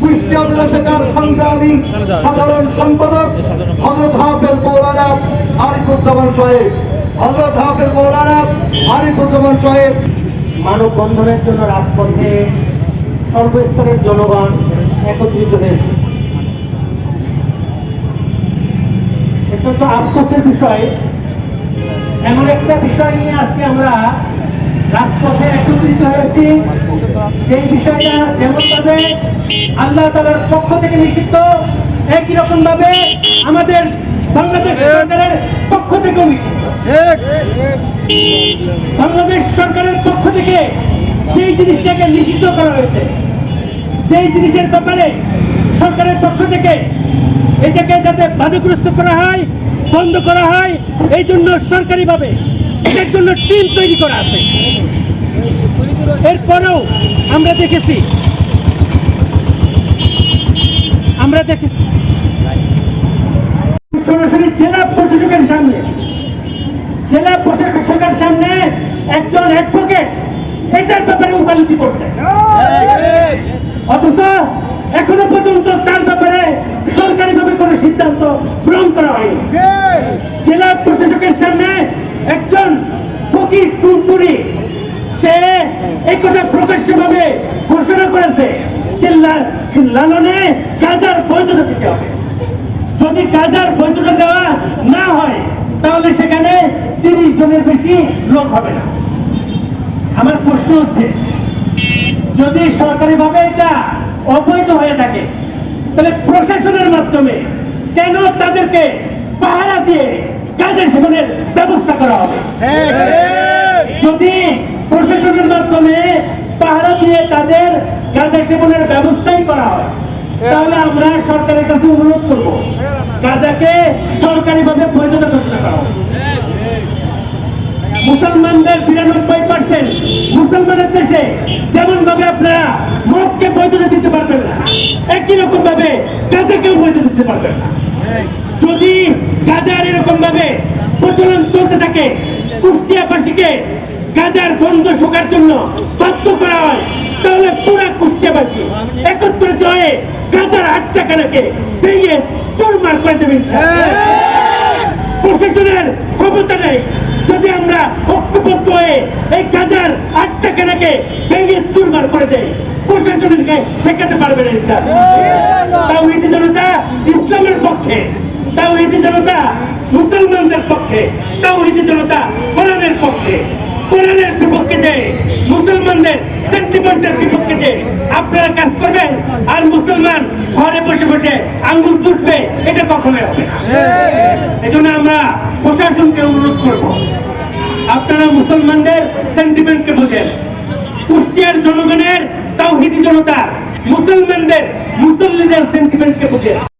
কুষ্টিয়া জেলা শাখার সংগ্রামী সাধারণ সম্পাদক হজরত হাফেজ মৌলানা আরিফুজ্জামান সাহেব। হজরত হাফেজ মৌলানা আরিফুজ্জামান সাহেব। মানববন্ধনের জন্য রাজপথে সর্বস্তরের জনগণ একত্রিত হয়েছে। অত্যন্ত আফসোসের বিষয়। এমন একটা বিষয় নিয়ে আজকে আমরা রাজপথে একত্রিত হয়েছি। যেই বিষয়টা যেমন ভাবে আল্লাহ তালার পক্ষ থেকে নিষিদ্ধ একই রকম ভাবে আমাদের বাংলাদেশ সরকারের পক্ষ থেকেও নিষিদ্ধ। বাংলাদেশ সরকারের পক্ষ থেকে যেই জিনিসটাকে নিষিদ্ধ করা হয়েছে যেই জিনিসের ব্যাপারে সরকারের পক্ষ থেকে এটাকে যাতে বাধাগ্রস্ত করা হয় বন্ধ করা হয় এই জন্য সরকারিভাবে এটার জন্য টিম তৈরি করা আছে। এরপরেও আমরা দেখেছি। আমরা দেখেছি। সরাসরি জেলা প্রশাসকের সামনে জেলা প্রশাসকের সামনে একজন অ্যাডভোকেট এটার ব্যাপারে উকালতি করছে। অথচ এখনও পর্যন্ত তার ব্যাপারে সরকারিভাবে কোনো সিদ্ধান্ত গ্রহণ করা হয়নি। জেলা প্রশাসকের সামনে একজন ফকির টুনটুরি সে এই কথা প্রকাশ্যভাবে ঘোষণা করেছে যে লালনে গাজার বৈধতা দিতে হবে। যদি গাজার বৈধতা দেওয়া না হয় তাহলে সেখানে তিরিশ জনের বেশি লোক হবে না। আমার প্রশ্ন হচ্ছে যদি সরকারিভাবে এটা অবৈধ হয়ে থাকে তাহলে প্রশাসনের মাধ্যমে কেন তাদেরকে পাহারা দিয়ে গাজা সেবনের ব্যবস্থা করা হবে? যদি প্রশাসনের মাধ্যমে পাহারা দিয়ে তাদের গাঁজা সেবনের ব্যবস্থাই করা হয়। তাহলে আমরা সরকারের কাছে অনুরোধ করব, গাঁজাকে সরকারিভাবে বৈধতা ঘোষণা করা মুসলমানদের বিরানব্বই পার্সেন্ট মুসলমানের দেশে যেমন ভাবে আপনারা মদকে বৈধতা দিতে পারবেন না, একই রকম ভাবে গাঁজাকেও বৈধতা দিতে পারবেন না। যদি গাজার এরকম ভাবে প্রচলন চলতে থাকে, কুষ্টিয়াবাসীকে গাজার গন্ধ শোকার জন্য বাধ্য করা হয় তাহলে পুরা কুষ্টিয়াবাসী একত্রিত হয়ে গাজার আট টাকাটাকে ভেঙে চুরমার করে দেবেন প্রশাসনের ক্ষমতা নেই। যদি আমরা ঐক্যবদ্ধ হয়ে এই গাজার আট টাকাটাকে ভেঙে চুরমার করে দেয় প্রশাসনের গায়ে ঠেকাতে পারবে না ইনশাআল্লাহ। তাওহীদি জনতা ইসলামের পক্ষে তাওহীদি জনতা মুসলমানদের পক্ষে তাওহীদি জনতা কোরআনের পক্ষে কোরআনের বিপক্ষে যে মুসলমানদের সেন্টিমেন্টের বিপক্ষে যে আপনারা কাজ করবেন আর মুসলমান ঘরে বসে বসে আঙ্গুল চুটবে এটা কখনোই হবে না। এজন্য আমরা প্রশাসনকে অনুরোধ করব আপনারা মুসলমানদের সেন্টিমেন্টকে বোঝেন। কুষ্টিয়ার জনগণের তাও তাওহিদি জনতা মুসলমানদের মুসল্লিদের সেন্টিমেন্টকে বোঝেন।